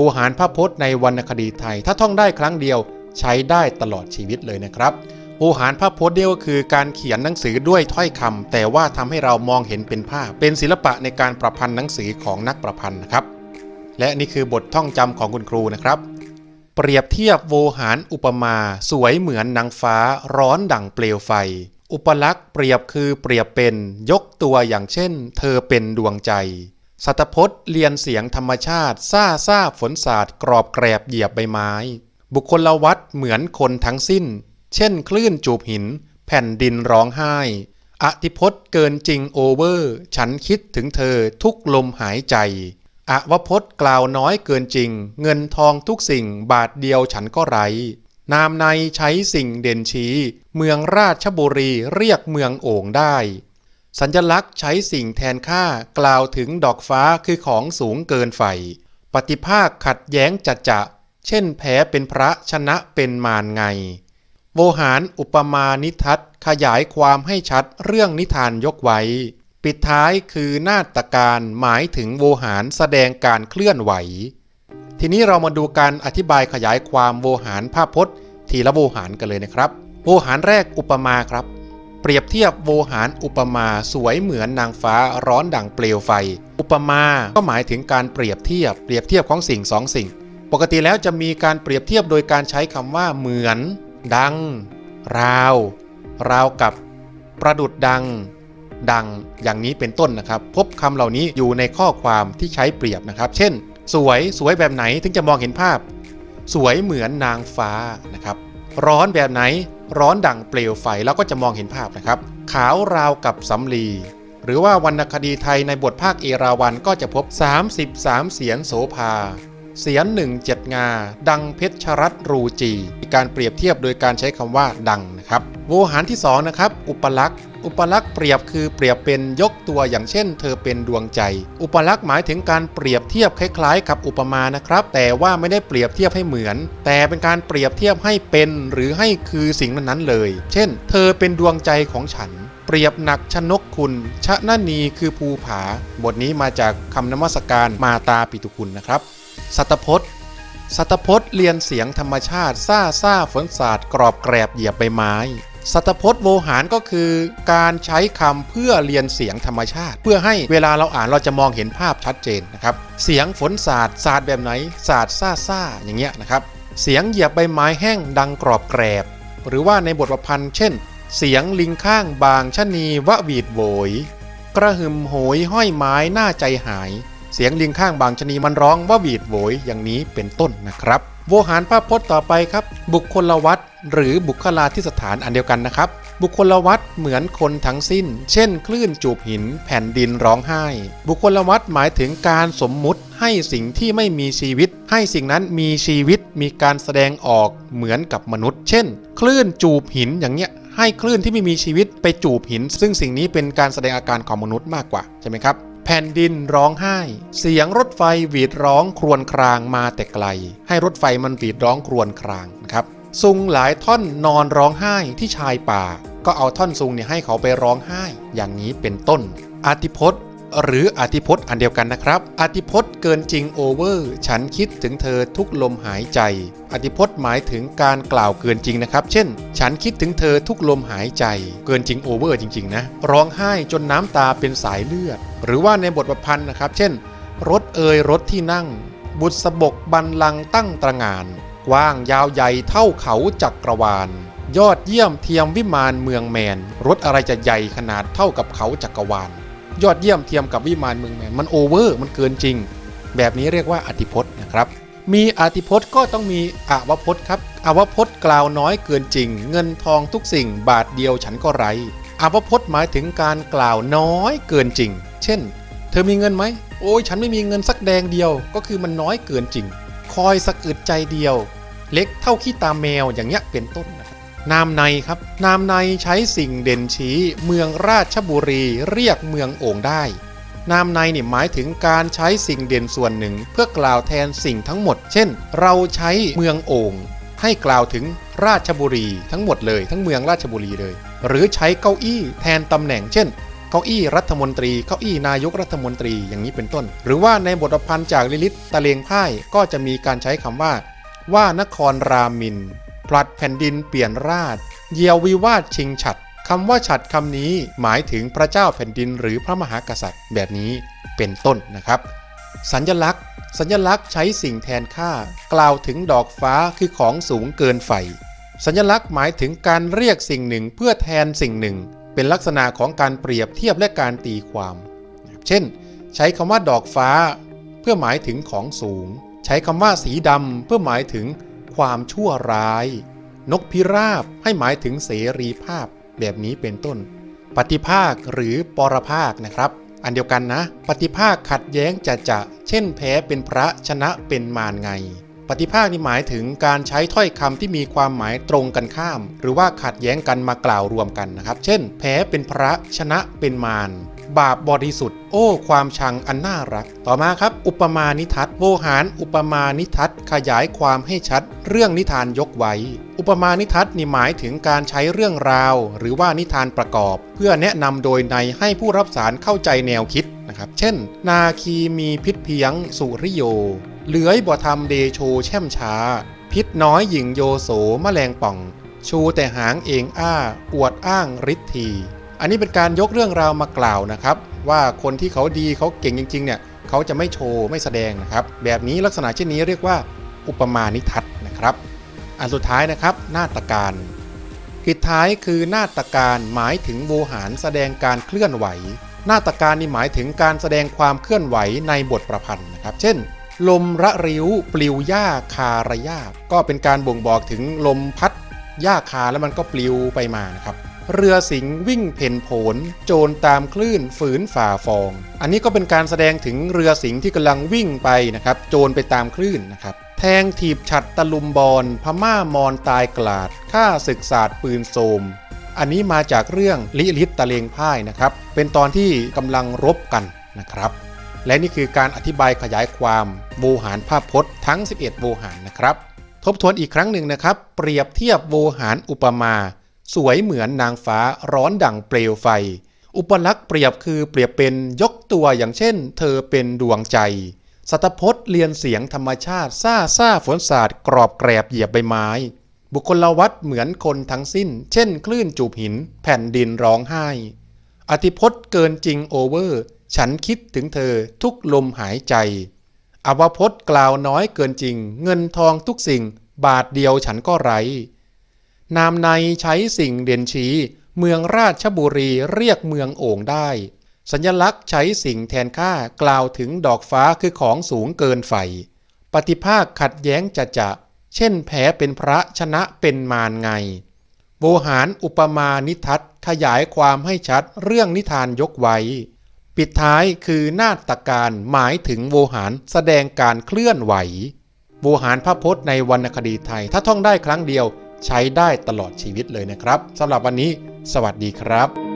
โวหารพระพจน์ในวรรณคดีไทย ถ้าท่องได้ครั้งเดียวใช้ได้ตลอดชีวิตเลยนะครับโวหารพระพจน์เดียวก็คือการเขียนหนังสือด้วยถ้อยคำแต่ว่าทำให้เรามองเห็นเป็นภาพ เป็นศิลปะในการประพันธ์หนังสือของนักประพันธ์นะครับ และนี่คือบทท่องจำของคุณครูนะครับ เปรียบเทียบโวหารอุปมา สวยเหมือนนางฟ้า ร้อนดั่งเปลวไฟ อุปลักษณ์เปรียบคือเปรียบเป็น ยกตัวอย่างเช่น เธอเป็นดวงใจ สัตพจน์เรียนเสียงธรรมชาติซ่าซ่าฝนสาดกรอบแกรบเหยียบใบไม้ บุคคลวัดเหมือนคนทั้งสิ้น เช่นคลื่นจูบหิน แผ่นดินร้องไห้อธิพจน์เกินจริงโอเวอร์ ฉันคิดถึงเธอทุกลมหายใจอวพจน์กล่าวน้อยเกินจริง เงินทองทุกสิ่งบาทเดียวฉันก็ไร นามในใช้สิ่งเด่นชี้ เมืองราชบุรีเรียกเมืองโอ่งได้ สัญลักษณ์ใช้สิ่งแทนค่ากล่าวถึงดอกฟ้าคือของสูงเกินไฟปฏิภาคขัดแย้งจัดจะเช่นแพ้เป็นพระชนะเป็นมารไง โวหารอุปมานิทัศขยายความให้ชัดเรื่องนิทานยกไว้ ปิดท้ายคือนาฏการหมายถึงโวหารแสดงการเคลื่อนไหว ทีนี้เรามาดูการอธิบายขยายความโวหารภาพพจน์ ทีละโวหารกันเลยนะครับ โวหารแรกอุปมาครับ เปรียบเทียบโวหารอุปมาสวยเหมือนนางฟ้าร้อนดั่งเปลวไฟ อุปมาก็หมายถึงการเปรียบเทียบ เปรียบเทียบของสิ่งสองสิ่ง ปกติแล้วจะมีการเปรียบเทียบโดยการใช้คำว่าเหมือน ดัง ราว ราวกับ ประดุดดัง ดังอย่างนี้เป็นต้นนะครับ พบคำเหล่านี้อยู่ในข้อความที่ใช้เปรียบนะครับ เช่น สวยสวยแบบไหนถึงจะมองเห็นภาพ สวยเหมือนนางฟ้านะครับ ร้อนแบบไหน ร้อนดังเปลวไฟเราก็จะมองเห็นภาพนะครับ ขาวราวกับสำลีหรือว่าวรรณคดีไทยในบทภาคเอราวันก็จะพบ 33 เสียนโสภา เสียนหนึ่งเจ็ดงา ดังเพชรรัตรูจี การเปรียบเทียบโดยการใช้คำว่าดังนะครับ โวหารที่สองนะครับ อุปลักษณ์ อุปลักษณ์เปรียบคือเปรียบเป็นยกตัวอย่างเช่น เธอเป็นดวงใจ อุปลักษณ์หมายถึงการเปรียบเทียบคล้ายๆ กับอุปมานะครับ แต่ว่าไม่ได้เปรียบเทียบให้เหมือน แต่เป็นการเปรียบเทียบให้เป็นหรือให้คือสิ่งนั้นๆเลย เช่น เธอเป็นดวงใจของฉันเปรียบหนักชนกคุณ ชะนานีคือภูผา บทนี้มาจากคำนมัสการมาตาปิตุคุณนะครับ สัตพจน์สัตพจน์เรียนเสียงธรรมชาติซ่าซ่าฝนสาดกรอบแกรบเหยียบใบไม้ สัตพจน์โวหารก็คือการใช้คำเพื่อเรียนเสียงธรรมชาติ เพื่อให้เวลาเราอ่านเราจะมองเห็นภาพชัดเจนนะครับ เสียงฝนสาดสาดแบบไหนสาดซ่าซ่าอย่างเงี้ยนะครับ เสียงเหยียบใบไม้แห้งดังกรอบแกรบ หรือว่าในบทประพันธ์เช่น เสียงลิงข้างบางชะนีวะวีดโวย กระหึ่มโหยห้อยไม้หน้าใจหาย เสียงลิงข้างบางชะนีมันร้องว่าวีดโวยอย่างนี้เป็นต้นนะครับ โวหารภาพพจน์ต่อไปครับ บุคคลวัตหรือบุคลาธิสถานอันเดียวกันนะครับ บุคคลวัตเหมือนคนทั้งสิ้น เช่น คลื่นจูบหิน แผ่นดินร้องไห้ บุคคลวัตหมายถึงการสมมุติให้สิ่งที่ไม่มีชีวิต ให้สิ่งนั้นมีชีวิตมีการแสดงออกเหมือนกับมนุษย์ เช่น คลื่นจูบหินอย่างเงี้ยให้คลื่นที่ไม่มีชีวิตไปจูบหิน ซึ่งสิ่งนี้เป็นการแสดงอาการของมนุษย์มากกว่าใช่ไหมครับ แผ่นดินร้องไห้ เสียงรถไฟหวีดร้องครวญครางมาแต่ไกล ให้รถไฟมันหวีดร้องครวญครางนะครับซุงหลายท่อนนอนร้องไห้ที่ชายป่า ก็เอาท่อนซุงเนี่ยให้เขาไปร้องไห้ อย่างนี้เป็นต้นอาติพจน์ หรืออธิพจน์อันเดียวกันนะครับ อธิพจน์เกินจริงโอเวอร์ ฉันคิดถึงเธอทุกลมหายใจ อธิพจน์หมายถึงการกล่าวเกินจริงนะครับ เช่น ฉันคิดถึงเธอทุกลมหายใจ เกินจริงโอเวอร์จริง ๆ นะ ร้องไห้จนน้ำตาเป็นสายเลือด หรือว่าในบทประพันธ์นะครับ เช่น รถเอยรถที่นั่ง บุษบกบันลังตั้งตระงาน กว้างยาวใหญ่เท่าเขาจักรวาลยอดเยี่ยมเทียมวิมานเมืองแมน รถอะไรจะใหญ่ขนาดเท่ากับเขาจักรวาล ยอดเยี่ยมเทียมกับวิมานเมืองแมนมันโอเวอร์มันเกินจริง แบบนี้เรียกว่าอธิพจน์นะครับ มีอธิพจน์ก็ต้องมีอวพจน์ครับอวพจน์กล่าวน้อยเกินจริง เงินทองทุกสิ่งบาทเดียวฉันก็ไรอวพจน์หมายถึงการกล่าวน้อยเกินจริง เช่น เธอมีเงินไหม โอ้ยฉันไม่มีเงินสักแดงเดียว ก็คือมันน้อยเกินจริง คอยสักอึดใจเดียว เล็กเท่าขี้ตาแมวอย่างเงี้ยเป็นต้นนะ นามในครับ นามในใช้สิ่งเด่นชี้ เมืองราชบุรีเรียกเมืองโอ่งได้ นามในนี่หมายถึงการใช้สิ่งเด่นส่วนหนึ่ง เพื่อกล่าวแทนสิ่งทั้งหมด เช่น เราใช้เมืองโอ่งให้กล่าวถึงราชบุรีทั้งหมดเลย ทั้งเมืองราชบุรีเลย หรือใช้เก้าอี้แทนตำแหน่ง เช่นเก้าอี้รัฐมนตรีเก้าอี้นายกรัฐมนตรีอย่างนี้เป็นต้น หรือว่าในบทประพันธ์จากลิลิตตะเลงพ่ายก็จะมีการใช้คำว่า ว่านครรามิน ผลัดแผ่นดินเปลี่ยนราช เยียววิวาทชิงฉัดคำว่าฉัดคำนี้หมายถึงพระเจ้าแผ่นดินหรือพระมหากษัตริย์แบบนี้เป็นต้นนะครับ สัญลักษณ์ สัญลักษณ์ใช้สิ่งแทนค่า กล่าวถึงดอกฟ้าคือของสูงเกินไฟสัญลักษณ์หมายถึงการเรียกสิ่งหนึ่งเพื่อแทนสิ่งหนึ่ง เป็นลักษณะของการเปรียบเทียบและการตีความ เช่น ใช้คำว่าดอกฟ้า เพื่อหมายถึงของสูง ใช้คำว่าสีดำเพื่อหมายถึง ความชั่วร้าย นกพิราบให้หมายถึงเสรีภาพแบบนี้เป็นต้น ปฏิภาคหรือปรภาคนะครับ อันเดียวกันนะ ปฏิภาคขัดแย้งจะจะ เช่นแพ้เป็นพระชนะเป็นมารไง ปฏิภาคนี่หมายถึงการใช้ถ้อยคำที่มีความหมายตรงกันข้าม หรือว่าขัดแย้งกันมากล่าวรวมกันนะครับ เช่น แพ้เป็นพระชนะเป็นมารบาปบริสุทธิ์โอ้ ความชังอันน่ารัก ต่อมาครับ อุปมาณิทัศน์โวหาร อุปมาณิทัศน์ขยายความให้ชัด เรื่องนิทานยกไว้ อุปมาณิทัศน์นี่หมายถึงการใช้เรื่องราว หรือว่านิทานประกอบ เพื่อแนะนำโดยในให้ผู้รับสารเข้าใจแนวคิดนะครับ เช่น นาคีมีพิษเพียงสุริโย เหลือยบ่ทำเดโชแช่มช้า พิษน้อยหญิงโยโสแมลงป่อง ชูแต่หางเองอ้า อวดอ้างฤทธีอันนี้เป็นการยกเรื่องราวมากล่าวนะครับ ว่าคนที่เขาดีเขาเก่งจริง ๆ เนี่ยเขาจะไม่โชว์ไม่แสดงนะครับ แบบนี้ลักษณะเช่นนี้เรียกว่า อุปมาณิทัศน์นะครับ อันสุดท้ายนะครับนาฏการปิดท้ายคือนาฏการหมายถึงโวหารแสดงการเคลื่อนไหว นาฏการนี่หมายถึงการแสดงความเคลื่อนไหวในบทประพันธ์นะครับ เช่น ลมระริ้วปลิวหญ้าคาระยาบก็เป็นการบ่งบอกถึงลมพัดหญ้าคาแล้วมันก็ปลิวไปมานะครับเรือสิงห์วิ่งเพ่นโผนโจรตามคลื่นฝืนฝ่าฟอง อันนี้ก็เป็นการแสดงถึงเรือสิงห์ที่กำลังวิ่งไปนะครับ โจรไปตามคลื่นนะครับ แทงถีบฉัดตะลุมบอลพม่ามอนตายกลาดฆ่าศึกศาสตร์ปืนโสมอันนี้มาจากเรื่องลิลิตตะเลงพ่ายนะครับ เป็นตอนที่กำลังรบกันนะครับ และนี่คือการอธิบายขยายความโวหารภาพพจน์ทั้ง 11 โวหารนะครับ ทบทวนอีกครั้งหนึ่งนะครับ เปรียบเทียบโวหารอุปมา สวยเหมือนนางฟ้าร้อนดั่งเปลวไฟ อุปลักษณ์เปรียบคือเปรียบเป็นยกตัวอย่างเช่น เธอเป็นดวงใจ สัตพจน์เรียนเสียงธรรมชาติซ่าซ่าฝนสาดกรอบแกรบเหยียบใบไม้ บุคคลวัดเหมือนคนทั้งสิ้น เช่น คลื่นจูบหิน แผ่นดินร้องไห้ อธิพจน์เกินจริงโอเวอร์ ฉันคิดถึงเธอทุกลมหายใจ อวพจน์กล่าวน้อยเกินจริง เงินทองทุกสิ่ง บาทเดียวฉันก็ไร นามในใช้สิ่งเด่นชี้ เมืองราชบุรีเรียกเมืองโอ่งได้ สัญลักษณ์ใช้สิ่งแทนค่ากล่าวถึงดอกฟ้าคือของสูงเกินไฟปฏิภาคขัดแย้งจะจะ เช่นแพ้เป็นพระชนะเป็นมารไง โวหารอุปมานิทัศขยายความให้ชัดเรื่องนิทานยกไว้ ปิดท้ายคือนาฏการหมายถึงโวหารแสดงการเคลื่อนไหว โวหารพระพจน์ในวรรณคดีไทย ถ้าท่องได้ครั้งเดียวใช้ได้ตลอดชีวิตเลยนะครับสำหรับวันนี้ สวัสดีครับ